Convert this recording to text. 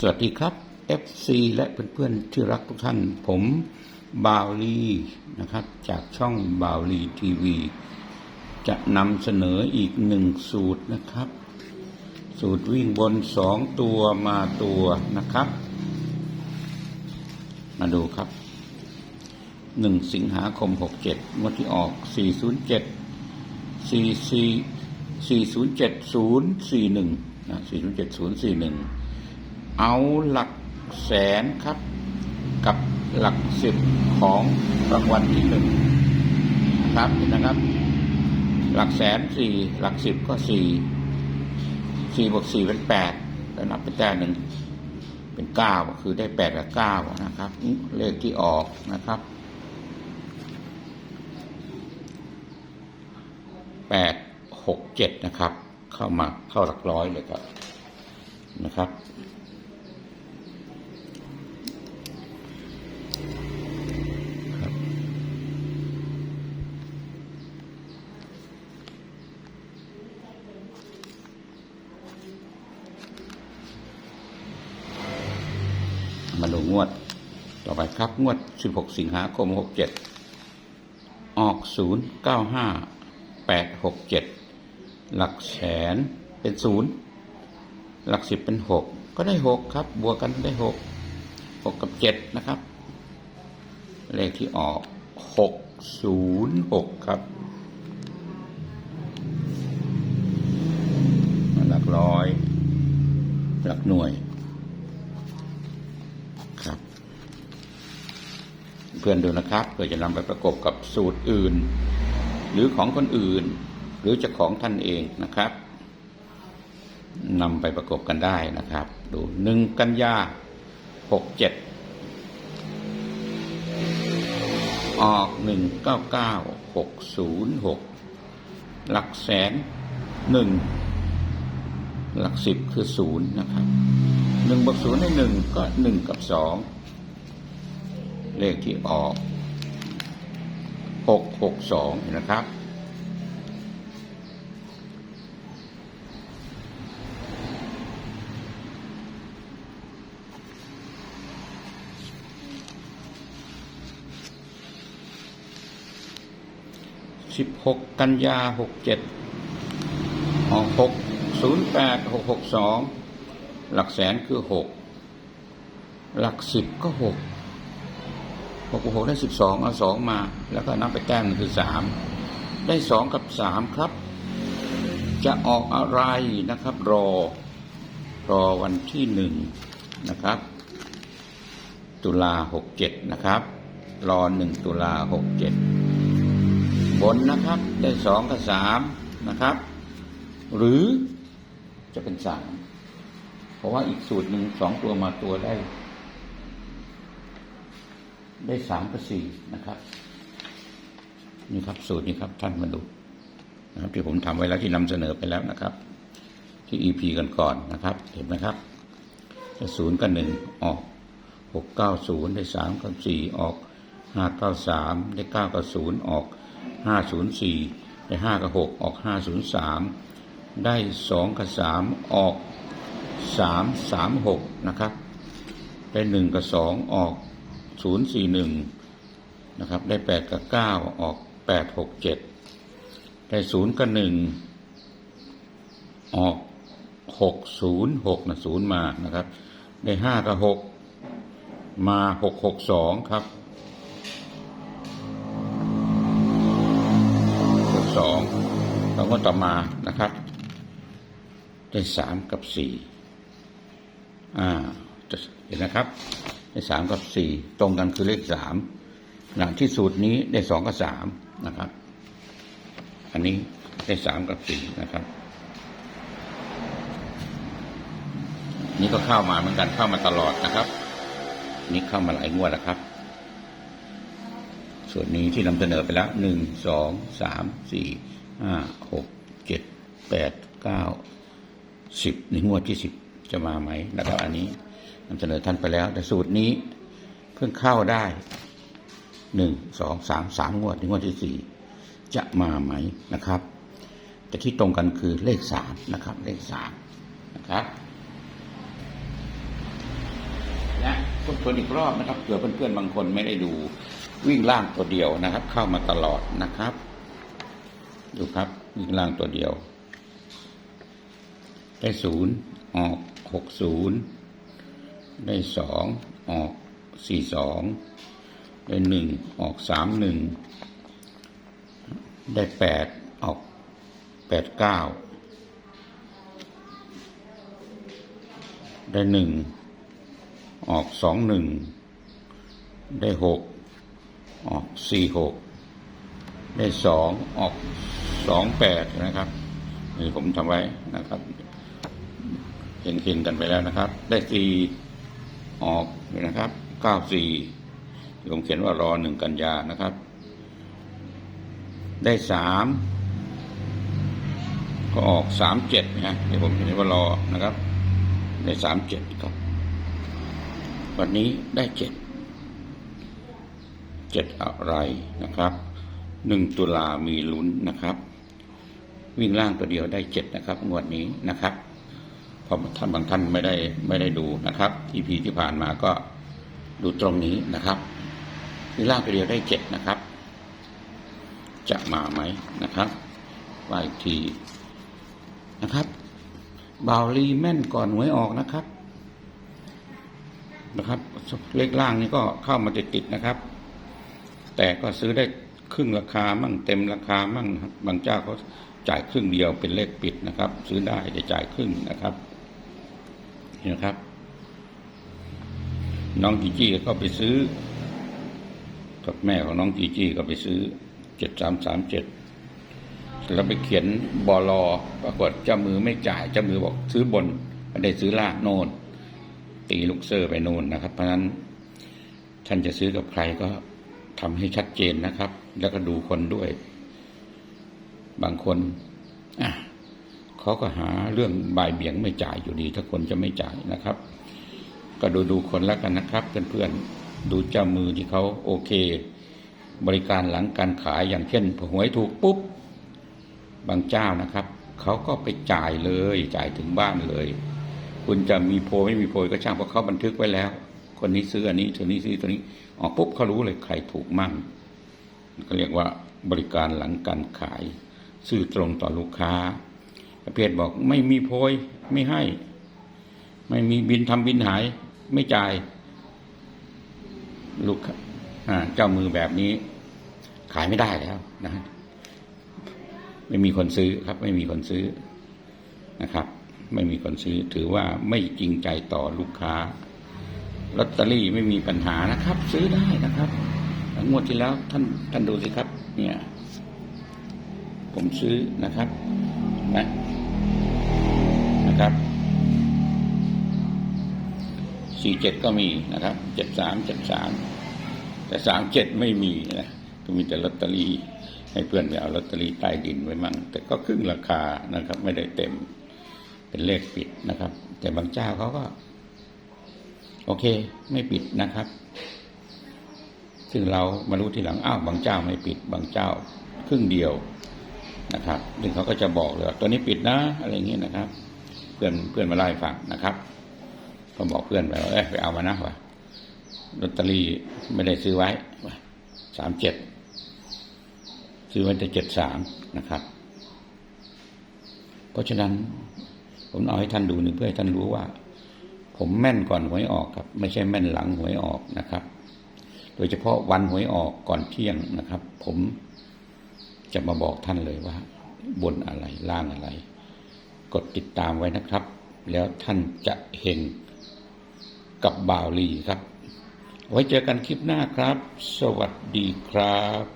สวัสดีครับ FC และเพื่อนๆที่รักทุกท่าน ผมบาวลีนะครับ จากช่องบาวลีทีวี จะนำเสนออีกหนึ่งสูตรนะครับ สูตรวิ่งบนสองตัวมาตัวนะครับ มาดูครับหนึ่งสิงหาคมหกเจ็ดงวดที่ออกสี่ศูนย์เจ็ดสี่สี่สี่ศูนย์เจ็ดศูนย์สี่หนึ่งนะสี่ศูนย์เจ็ดศูนย์สี่หนึ่ง เอาหลักแสนครับ กับหลักสิบของรางวัลที่หนึ่งนะครับเห็นนะครับ หลักแสนสี่หลักสิบก็สี่สี่บวกสี่เป็นแปดแล้วนับเป็นแต้มหนึ่งเป็นเก้าก็คือได้แปดกับเก้านะครับ เลขที่ออกนะครับแปดหกเจ็ดนะครับ เข้ามาเข้าหลักร้อยเลยครับนะครับ งวด ต่อไปครับงวด 16 สิงหาคม 67 ออก 0 95 8 6 7 หลักแสนเป็น 0 หลักสิบเป็น 6 ก็ได้ 6 ครับ บวกกันได้ 6 6 กับ 7 นะครับ เลขที่ออก 606 ครับหลักร้อย หลักหน่วย ครับ เพื่อนดูนะครับเพื่อจะนำไปประกบกับสูตรอื่น หรือของคนอื่น หรือจะของท่านเองนะครับนำไปประกบกันได้นะครับ ดูหนึ่งกันยาหกเจ็ดออกหนึ่งเก้าเก้าหกศูนย์หกหลักแสนหนึ่งหลักสิบคือศูนย์นะครับหนึ่งบวกศูนย์ได้หนึ่งก็หนึ่งกับสอง เลขที่ออกหกหกสองนะครับสิบหกกันยาหกเจ็ดออกหกศูนย์แปดหกหกสองหลักแสนคือหกหลักสิบก็หก กหกหกได้สิบสองเอาสองมา แล้วก็นับไปแต้มหนึ่งคือสามได้สองกับสามครับ จะออกอะไรนะครับ รอ รอวันที่หนึ่งนะครับ ตุลาหกเจ็ดนะครับ รอหนึ่งตุลาหกเจ็ดบนนะครับได้สองกับสามนะครับ หรือจะเป็นสามเพราะว่าอีกสูตรหนึ่งสองตัวมาตัวได้ ได้สามกับสี่นะครับนี่ครับสูตรนี้ครับ ท่านมาดูนะครับ ที่ผมทำไว้แล้วที่นำเสนอไปแล้วนะครับ ที่อีพีกันก่อนนะครับ เห็นไหมครับศูนย์กับหนึ่งออกหกเก้าศูนย์ได้สามกับสี่ออกห้าเก้าสามได้เก้ากับศูนย์ออกห้าศูนย์สี่ได้ห้ากับหกออกห้าศูนย์สามได้สองกับสามออกสามสามหกนะครับ ได้หนึ่งกับสองออก ศูนย์สี่หนึ่งนะครับ ได้แปดกับเก้าออกแปดหกเจ็ดได้ศูนย์กับหนึ่งออกหกศูนย์หกนะศูนย์มานะครับ ได้ห้ากับหกมาหกหกสองครับสองแล้วก็ต่อมานะครับ ได้สามกับสี่อ่า เห็นนะครับได้สามกับสี่ตรงกันคือเลขสามหลังที่สูตรนี้ได้สองกับสามนะครับ อันนี้ได้สามกับสี่นะครับ นี่ก็เข้ามาเหมือนกันเข้ามาตลอดนะครับ นี่เข้ามาหลายงวดแล้วครับ ส่วนนี้ที่นำเสนอไปแล้วหนึ่งสองสามสี่ห้าหกเจ็ดแปดเก้าสิบในงวดที่สิบจะมาไหมแล้วก็อันนี้ นำเสนอท่านไปแล้ว แต่สูตรนี้เพิ่งเข้าได้หนึ่งสองสามสามงวดในงวดที่สี่จะมาไหมนะครับ แต่ที่ตรงกันคือเลขสามนะครับ เลขสามนะครับวนอีกรอบนะครับเผื่อเพื่อนๆบางคนไม่ได้ดูวิ่งล่างตัวเดียวนะครับ เข้ามาตลอดนะครับ ดูครับวิ่งล่างตัวเดียวได้ศูนย์ออกหกศูนย์ ได้สองออกสี่สองได้หนึ่งออกสามหนึ่งได้แปดออกแปดเก้าได้หนึ่งออกสองหนึ่งได้หกออกสี่หกได้สองออกสองแปดนะครับนี่ผมทำไว้นะครับเห็นเห็นกันไปแล้วนะครับ ได้สี่ ออกนี่นะครับเก้าสี่ผมเขียนว่ารอหนึ่งกันยานะครับ ได้สามก็ออกสามเจ็ดนะเดี๋ยวผมเขียนว่ารอนะครับ ได้สามเจ็ดครับ วันนี้ได้เจ็ดเจ็ดอะไรนะครับหนึ่งตุลามีลุ้นนะครับ วิ่งล่างตัวเดียวได้เจ็ดนะครับ งวดนี้นะครับ เพราะท่านบางท่านไม่ได้ไม่ได้ดูนะครับ EP ที่ผ่านมาก็ดูตรงนี้นะครับวิล่างตัวเดียวได้เจ็ดนะครับ จะมาไหมนะครับว่าอีกทีนะครับบาวลีแม่นก่อนหวยออกนะครับ นะครับ เลขล่างนี่ก็เข้ามาติดๆนะครับ แต่ก็ซื้อได้ครึ่งราคามั่งเต็มราคามั่งบบางเจ้าเขาจ่ายครึ่งเดียวเป็นเลขปิดนะครับ ซื้อได้จะจ่ายครึ่งนะครับ นะครับ น้องจีจี้ก็ไปซื้อ กับแม่ของน้องจีจี้ก็ไปซื้อเจ็ดสามสามเจ็ดแล้วไปเขียนบอลอปรากฏเจ้ามือไม่จ่ายเจ้ามือบอกซื้อบนไม่ได้ซื้อล่างโนนตีลูกเซอร์ไปโน่นนะครับ เพราะฉะนั้นท่านจะซื้อกับใครก็ทำให้ชัดเจนนะครับ แล้วก็ดูคนด้วย บางคนอะ เขาก็หาเรื่องบายเบี่ยงไม่จ่ายอยู่ดี ถ้าคนจะไม่จ่ายนะครับ ก็ดูดูคนแล้วกันนะครับเพื่อนๆดูเจ้ามือที่เขาโอเค บริการหลังการขายอย่างเช่นหวยถูกปุ๊บบางเจ้านะครับเขาก็ไปจ่ายเลยจ่ายถึงบ้านเลย คุณจะมีโพไม่มีโพก็ช่างเพราะเขาบันทึกไว้แล้ว คนนี้ซื้ออันนี้ตัวนี้ซื้อตัวนี้ออกปุ๊บเขารู้เลยใครถูกมั่งก็เรียกว่าบริการหลังการขาย ซื่อตรงต่อลูกค้า เภทบอกไม่มีโพยไม่ให้ ไม่มีบินทำบินหาย ไม่จ่าย ลูกอ่าเจ้ามือแบบนี้ ขายไม่ได้แล้วนะไม่มีคนซื้อครับ ไม่มีคนซื้อนะครับ ไม่มีคนซื้อ ถือว่าไม่จริงใจต่อลูกค้าลอตเตอรี่ไม่มีปัญหานะครับ ซื้อได้นะครับงวดที่แล้วท่านท่านดูสิครับ เนี่ย ผมซื้อนะครับนะ สี่เจ็ดก็มีนะครับเจ็ดสามเจ็ดสามแต่สามเจ็ดไม่มีนะก็มีแต่ลอตเตอรี่ให้เพื่อนไปเอาลอตเตอรี่ใต้ดินไว้มั่ง แต่ก็ครึ่งราคานะครับ ไม่ได้เต็มเป็นเลขปิดนะครับ แต่บางเจ้าเขาก็ โอเค ไม่ปิดนะครับ ซึ่งเรามารู้ทีหลังอ้าวบางเจ้าไม่ปิด บางเจ้าครึ่งเดียวนะครับซึ่งเขาก็จะบอกเลยว่าตัวนี้ปิดนะ อะไรเงี้ยนะครับ เพื่อนเพื่อนมาไล่ฟังนะครับ ก็บอกเพื่อนไปว่าเอ้ยไปเอามานะวะลอตเตอรี่ไม่ได้ซื้อไว้สามเจ็ดซื้อไว้แต่เจ็ดสามนะครับ เพราะฉะนั้น ผมเอาให้ท่านดูหนึ่งเพื่อให้ท่านรู้ว่า ผมแม่นก่อนหวยออกครับ ไม่ใช่แม่นหลังหวยออกนะครับ โดยเฉพาะวันหวยออกก่อนเที่ยงนะครับ ผมจะมาบอกท่านเลยว่า บนอะไรล่างอะไร กดติดตามไว้นะครับ แล้วท่านจะเห็น กับบาวลีครับ ไว้เจอกันคลิปหน้าครับ สวัสดีครับ